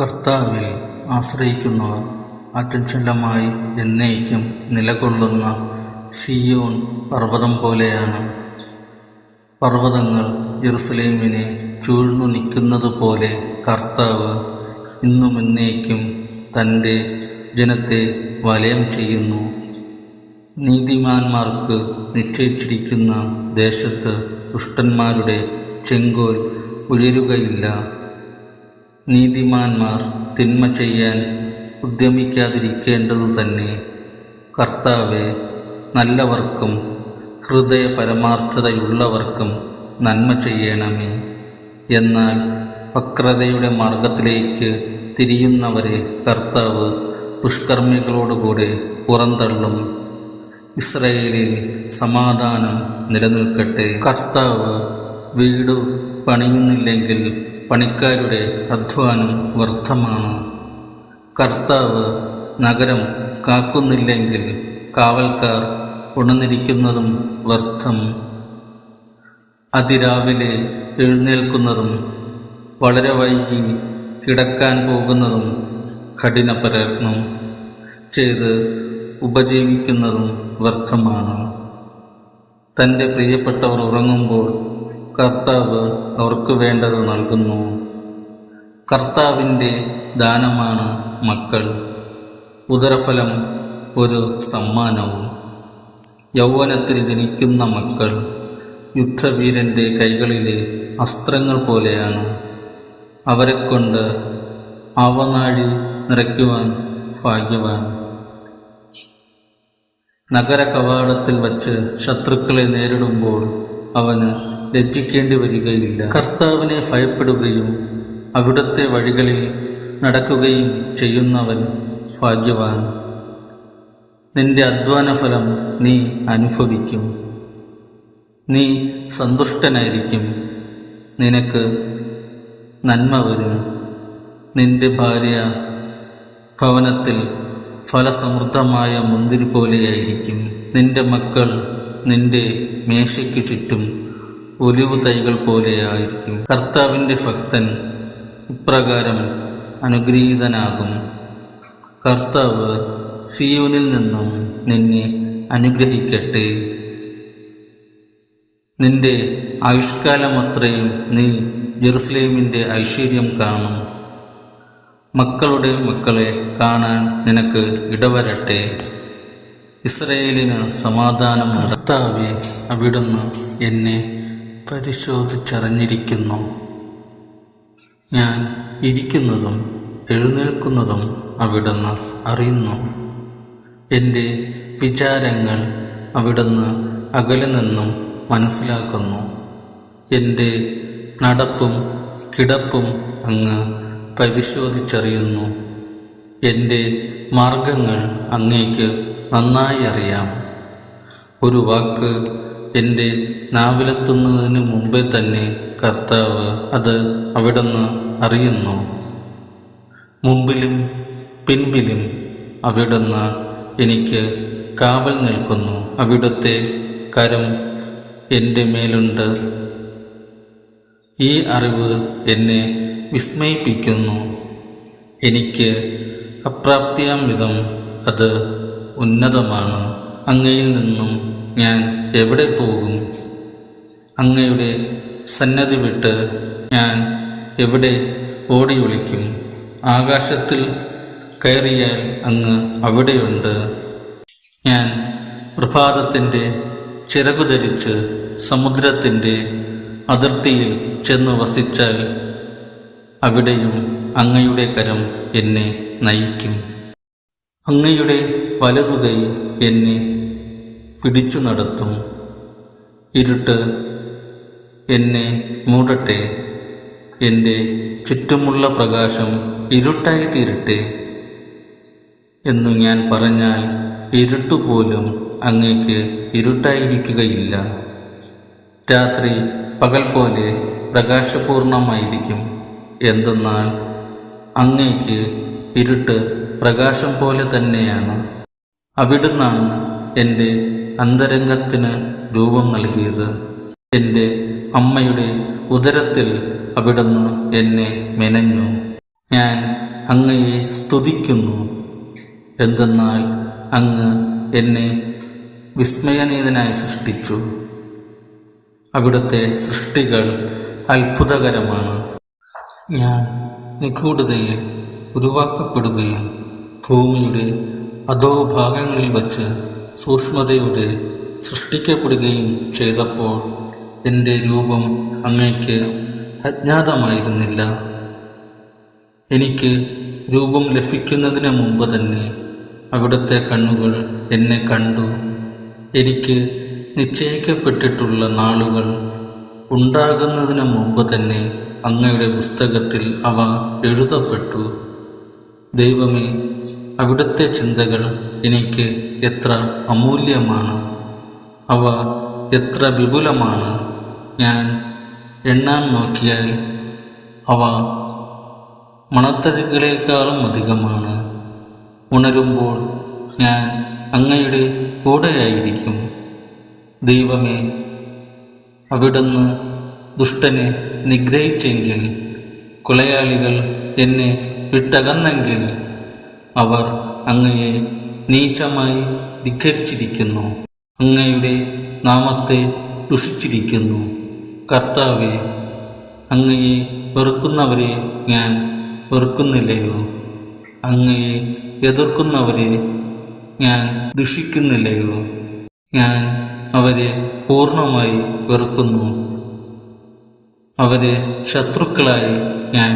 കർത്താവിൽ ആശ്രയിക്കുന്നവർ അചഞ്ചലമായി എന്നേക്കും നിലകൊള്ളുന്ന സിയോൺ പർവതം പോലെയാണ്. പർവതങ്ങൾ ജെറുസലേമിനെ ചൂഴ്ന്നു നിൽക്കുന്നതുപോലെ കർത്താവ് ഇന്നും എന്നേക്കും തന്റെ ജനത്തെ വലയം ചെയ്യുന്നു. നീതിമാന്മാർക്ക് നിശ്ചയിച്ചിരിക്കുന്ന ദേശത്ത് ദുഷ്ടന്മാരുടെ ചെങ്കോൽ ഉയരുകയില്ല. നീതിമാന്മാർ തിന്മ ചെയ്യാൻ ഉദ്യമിക്കാതിരിക്കേണ്ടതു തന്നെ കർത്താവെ നല്ലവർക്കും ഹൃദയ പരമാർത്ഥതയുള്ളവർക്കും നന്മ ചെയ്യണമേ എന്നാൽ വക്രതയുടെ മാർഗത്തിലേക്ക് തിരിയുന്നവരെ കർത്താവ് ദുഷ്കർമ്മികളോടുകൂടെ പുറന്തള്ളും. ഇസ്രയേലിൽ സമാധാനം നിലനിൽക്കട്ടെ. കർത്താവ് വീട് പണിയുന്നില്ലെങ്കിൽ പണിക്കാരുടെ അധ്വാനം വ്യർത്ഥമാണ്. കർത്താവ് നഗരം കാക്കുന്നില്ലെങ്കിൽ കാവൽക്കാർ ഉണർന്നിരിക്കുന്നതും വ്യർത്ഥം. അതിരാവിലെ എഴുന്നേൽക്കുന്നതും വളരെ വൈകി കിടക്കാൻ പോകുന്നതും കഠിന പ്രയത്നം ചെയ്ത് ഉപജീവിക്കുന്നതും വ്യർത്ഥമാണ്. തന്റെ പ്രിയപ്പെട്ടവർ ഉറങ്ങുമ്പോൾ കർത്താവ് അവർക്ക് വേണ്ടത് നൽകുന്നു. കർത്താവിന്റെ ദാനമാണ് മക്കൾ. ഉദരഫലം ഒരു സമ്മാനവും. യൗവനത്തിൽ ജനിക്കുന്ന മക്കൾ യുദ്ധവീരന്റെ കൈകളിലെ അസ്ത്രങ്ങൾ പോലെയാണ്. അവരെക്കൊണ്ട് അവനാഴി നിറയ്ക്കുവാൻ ഭാഗ്യവാൻ. നഗര കവാടത്തിൽ വച്ച് ശത്രുക്കളെ നേരിടുമ്പോൾ അവന് ലജ്ജിക്കേണ്ടി വരികയില്ല. കർത്താവിനെ ഭയപ്പെടുകയും അവിടുത്തെ വഴികളിൽ നടക്കുകയും ചെയ്യുന്നവൻ ഭാഗ്യവാൻ. നിന്റെ അധ്വാനഫലം നീ അനുഭവിക്കും. നീ സന്തുഷ്ടനായിരിക്കും. നിനക്ക് നന്മ വരും. നിന്റെ ഭാര്യ ഭവനത്തിൽ ഫലസമൃദ്ധമായ മുന്തിരി പോലെയായിരിക്കും നിന്റെ മക്കൾ നിന്റെ മേശയ്ക്ക് ചുറ്റും ഒലിവു തൈകൾ പോലെയായിരിക്കും കർത്താവിന്റെ ഭക്തൻ ഇപ്രകാരം അനുഗ്രഹീതനാകും. കർത്താവ് സിയോനിൽ നിന്നും നിന്നെ അനുഗ്രഹിക്കട്ടെ. നിന്റെ ആയുഷ്കാലമത്രയും നീ ജെറുസലേമിന്റെ ഐശ്വര്യം കാണും. മക്കളുടെ മക്കളെ കാണാൻ നിനക്ക് ഇടവരട്ടെ. ഇസ്രയേലിന് സമാധാനം നടത്താവേ അവിടുന്ന് എന്നെ പരിശോധിച്ചറിഞ്ഞിരിക്കുന്നു. ഞാൻ ഇരിക്കുന്നതും എഴുന്നേൽക്കുന്നതും അവിടുന്ന് അറിയുന്നു. എന്റെ വിചാരങ്ങൾ അവിടുന്ന് അകലെ നിന്നും മനസ്സിലാക്കുന്നു. എന്റെ നടപ്പും കിടപ്പും അങ്ങ് പരിശോധിച്ചറിയുന്നു. എന്റെ മാർഗങ്ങൾ അങ്ങേക്ക് നന്നായി അറിയാം. ഒരു വാക്ക് എന്റെ നാവിലെത്തുന്നതിന് മുമ്പേ തന്നെ കർത്താവ് അത് അവിടുന്ന് അറിയുന്നു. മുമ്പിലും പിൻപിലും അവിടുന്ന് എനിക്ക് കാവൽ നിൽക്കുന്നു. അവിടുത്തെ കരം എന്റെ മേലുണ്ട്. ഈ അറിവ് എന്നെ വിസ്മയിപ്പിക്കുന്നു. എനിക്ക് അപ്രാപ്തിയാം വിധം അത് ഉന്നതമാണ്. അങ്ങയിൽ നിന്നും ഞാൻ എവിടെ പോകും? അങ്ങയുടെ സന്നദ്ധി വിട്ട് ഞാൻ എവിടെ ഓടി ഒളിക്കും ആകാശത്തിൽ കയറിയാൽ അങ്ങ് അവിടെയുണ്ട്. ഞാൻ പ്രഭാതത്തിന്റെ ചിറകു ധരിച്ച് സമുദ്രത്തിന്റെ അതിർത്തിയിൽ ചെന്ന് വസിച്ചാൽ അവിടെയും അങ്ങയുടെ കരം എന്നെ നയിക്കും. അങ്ങയുടെ വലതുകൈ എന്നെ പിടിച്ചു നടത്തും. ഇരുട്ട് എന്നെ മൂടട്ടെ. എന്റെ ചുറ്റുമുള്ള പ്രകാശം ഇരുട്ടായി തീരട്ടെ എന്നു ഞാൻ പറഞ്ഞാൽ ഇരുട്ടുപോലും അങ്ങേക്ക് ഇരുട്ടായിരിക്കുകയില്ല. രാത്രി പകൽ പോലെ പ്രകാശപൂർണമായിരിക്കും. എന്തെന്നാൽ അങ്ങേക്ക് ഇരുട്ട് പ്രകാശം പോലെ തന്നെയാണ്. അവിടുന്നാണ് എന്റെ അന്തരംഗത്തിന് രൂപം നൽകിയത്. എന്റെ അമ്മയുടെ ഉദരത്തിൽ അവിടുന്ന് എന്നെ മെനഞ്ഞു. ഞാൻ അങ്ങയെ സ്തുതിക്കുന്നു. എന്തെന്നാൽ അങ്ങ് എന്നെ വിസ്മയനീതനായി സൃഷ്ടിച്ചു. അവിടുത്തെ സൃഷ്ടികൾ അത്ഭുതകരമാണ്. ഞാൻ നിഗൂഢതയിൽ ഉരുവാക്കപ്പെടുകയും ഭൂമിയുടെ അധോഭാഗങ്ങളിൽ വച്ച് സൂക്ഷ്മതയോടെ സൃഷ്ടിക്കപ്പെടുകയും ചെയ്തപ്പോൾ എന്റെ രൂപം അങ്ങയ്ക്ക് അജ്ഞാതമായിരുന്നില്ല. എനിക്ക് രൂപം ലഭിക്കുന്നതിന് മുമ്പ് തന്നെ അവിടുത്തെ കണ്ണുകൾ എന്നെ കണ്ടു. എനിക്ക് നിശ്ചയിക്കപ്പെട്ടിട്ടുള്ള നാളുകൾ ഉണ്ടാകുന്നതിന് മുമ്പ് തന്നെ അങ്ങയുടെ പുസ്തകത്തിൽ അവ എഴുതപ്പെട്ടു. ദൈവമേ അവിടുത്തെ ചിന്തകൾ എനിക്ക് എത്ര അമൂല്യമാണ് അവ എത്ര വിപുലമാണ് ഞാൻ എണ്ണാൻ നോക്കിയാൽ അവ മണത്തരുകളേക്കാളും അധികമാണ്. ഉണരുമ്പോൾ ഞാൻ അങ്ങയുടെ കൂടെയായിരിക്കും. ദൈവമേ അവിടുന്ന് ദുഷ്ടനെ നിഗ്രഹിച്ചെങ്കിൽ കൊലയാളികൾ എന്നെ വിട്ടകന്നെങ്കിൽ അവർ അങ്ങയെ നീചമായി ധിക്കരിച്ചിരിക്കുന്നു. അങ്ങയുടെ നാമത്തെ ദുഷിച്ചിരിക്കുന്നു. കർത്താവെ അങ്ങയെ വെറുക്കുന്നവരെ ഞാൻ വെറുക്കുന്നില്ലയോ? അങ്ങയെ എതിർക്കുന്നവരെ ഞാൻ ദുഷിക്കുന്നില്ലയോ? ഞാൻ അവരെ പൂർണമായി വെറുക്കുന്നു. അവരെ ശത്രുക്കളായി ഞാൻ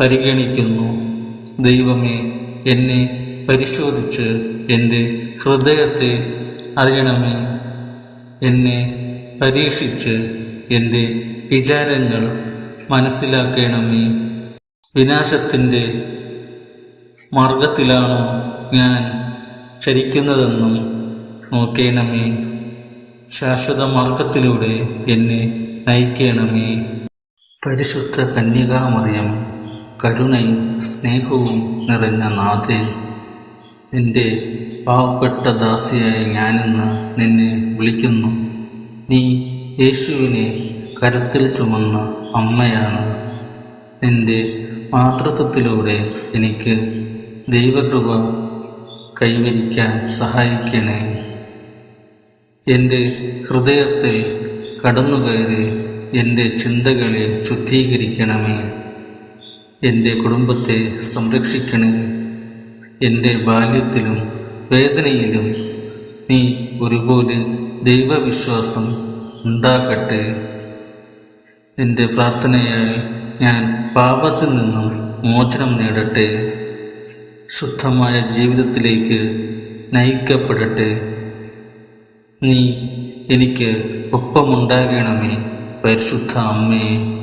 പരിഗണിക്കുന്നു. ദൈവമേ എന്നെ പരിശോധിച്ച് എന്റെ ഹൃദയത്തെ അറിയണമേ. എന്നെ പരീക്ഷിച്ച് എന്റെ വിചാരങ്ങൾ മനസ്സിലാക്കണമേ. വിനാശത്തിന്റെ മാർഗത്തിലാണോ ഞാൻ ചരിക്കുന്നതെന്നും നോക്കണമേ. ശാശ്വത മാർഗത്തിലൂടെ എന്നെ നയിക്കണമേ. പരിശുദ്ധ കന്യകാമറിയമേ കരുണയും സ്നേഹവും നിറഞ്ഞ നാഥേ എന്റെ പാവപ്പെട്ട ദാസിയായ ഞാനിന്ന് നിന്നെ വിളിക്കുന്നു. നീ യേശുവിനെ കരത്തിൽ ചുമന്ന അമ്മയാണ്. എന്റെ മാതൃത്വത്തിലൂടെ എനിക്ക് ദൈവകൃപ കൈവരിക്കാൻ സഹായിക്കണേ എന്റെ ഹൃദയത്തിൽ കടന്നുകയറി എന്റെ ചിന്തകളെ ശുദ്ധീകരിക്കണമേ. എന്റെ കുടുംബത്തെ സംരക്ഷിക്കണേ. എന്റെ ബാല്യത്തിലും വേദനയിലും നീ ഒരുപോലെ ദൈവവിശ്വാസം ഉണ്ടാകട്ടെ. എന്റെ പ്രാർത്ഥനയാൽ ഞാൻ പാപത്തിൽ നിന്നും മോചനം നേടട്ടെ. ശുദ്ധമായ ജീവിതത്തിലേക്ക് നയിക്കപ്പെടട്ടെ. നീ എനിക്ക് ഒപ്പമുണ്ടാകണമേ പരിശുദ്ധ അമ്മേ.